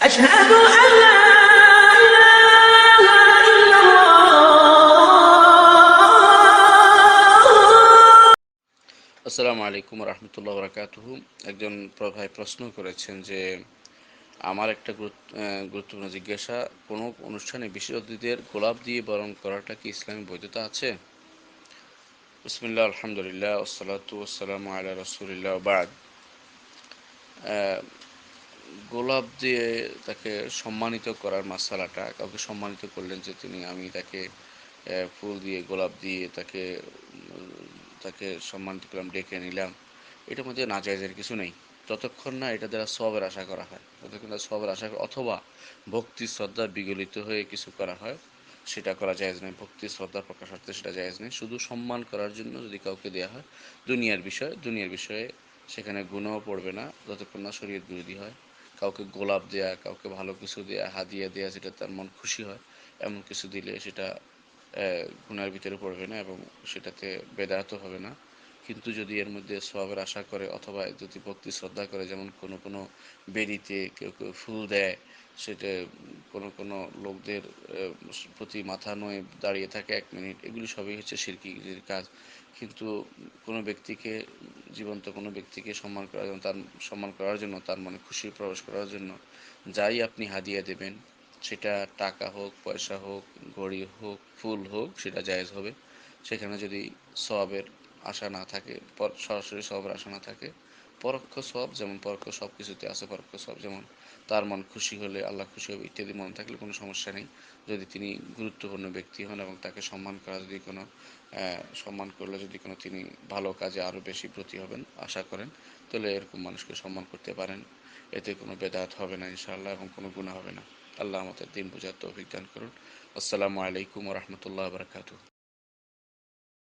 أشهد أن لا إله إلا الله আসসালামু আলাইকুম রহমতুল্লাহ বরাকাতুহু একজন প্র- ভাই প্রশ্ন করেছেন যে আমার একটা গুরুত্ব- আহ, গুরুত্বপূর্ণ জিজ্ঞাসা কোনো অনুষ্ঠানে বিশেষ অতিথিদের গোলাপ দিয়ে বরণ করাটা কি ইসলামী বৈধতা আছে বিসমিল্লাহ আলহামদুলিল্লাহ ওসালাতু ওসালামু আলা রসুলিল্লাহ বাদ গোলাপ দিয়ে তাকে সম্মানিত করার মাসালাটা, কাউকে সম্মানিত করলেন যে তিনি আমি তাকে ফুল দিয়ে, গোলাপ দিয়ে তাকে তাকে সম্মানিত করলাম, ডেকে নিলাম। এটার মধ্যে না নাজায়জের কিছু নেই। যতক্ষণ না এটা দ্বারা সবের আশা করা হয়, যতক্ষণ না সবের আশা অথবা ভক্তি, শ্রদ্ধা বিগলিত হয়ে কিছু করা হয়, সেটা করা জায়েজ নেই ভক্তি, শ্রদ্ধা প্রকাশার্থে সেটা জায়েজ নেই শুধু সম্মান করার জন্য যদি কাউকে দেওয়া হয়, দুনিয়ার বিষয়, দুনিয়ার বিষয়ে সেখানে গুণও পড়বে না, যতক্ষণ না শরীয়ত বিরোধী হয়। কাউকে গোলাপ দেয়া, কাউকে ভালো কিছু দেয়া, হাদিয়া দেয়া যেটা তার মন খুশি হয়। এমন কিছু দিলে সেটা গুনার ভিতরে পড়বে না এবং সেটাতে বেদায়ত হবে না। কিন্তু যদি এর মধ্যে সবের আশা করে অথবা যদি ভক্তি, শ্রদ্ধা করে, যেমন কোনো কোনো বেরিতে কেউ কেউ ফুল দেয়, সেটা কোনো কোনো লোকদের প্রতি মাথা নয়ে, দাঁড়িয়ে থাকে এক মিনিট, এগুলি সবই হচ্ছে শিরকির কাজ। কিন্তু কোনো ব্যক্তিকে, জীবন্ত কোনো ব্যক্তিকে সম্মান করার জন্য, তার সম্মান করার জন্য, তার মনে খুশি প্রবেশ করার জন্য যাই আপনি হাদিয়া দেবেন, সেটা টাকা হোক, পয়সা হোক, ঘড়ি হোক, ফুল হোক, সেটা জায়েজ হবে। সেখানে যদি সবের আশা না থাকে সরাসরি সবের আশা না থাকে। পরোক্ষ সব যেমন পরোক্ষ সব কিছুতে আছে, পরোক্ষ সব যেমন তার মন খুশি হলে আল্লাহ খুশি হবে, ইত্যাদি মন থাকলে কোনো সমস্যা নেই। যদি তিনি গুরুত্বপূর্ণ ব্যক্তি হন এবং তাকে সম্মান করা যদি কোনো সম্মান করলে যদি কোনো তিনি ভালো কাজে আরও বেশি প্রতি হবেন, আশা করেন, তাহলে এরকম মানুষকে সম্মান করতে পারেন। এতে কোনো বেদাত হবে না ইনশাআল্লাহ এবং কোনো গুণা হবে না। আল্লাহ আমাদের দিন বোঝার তৌফিক দান করুন। আসসালামু আলাইকুম রহমতুল্লাহ বারকাতুহ।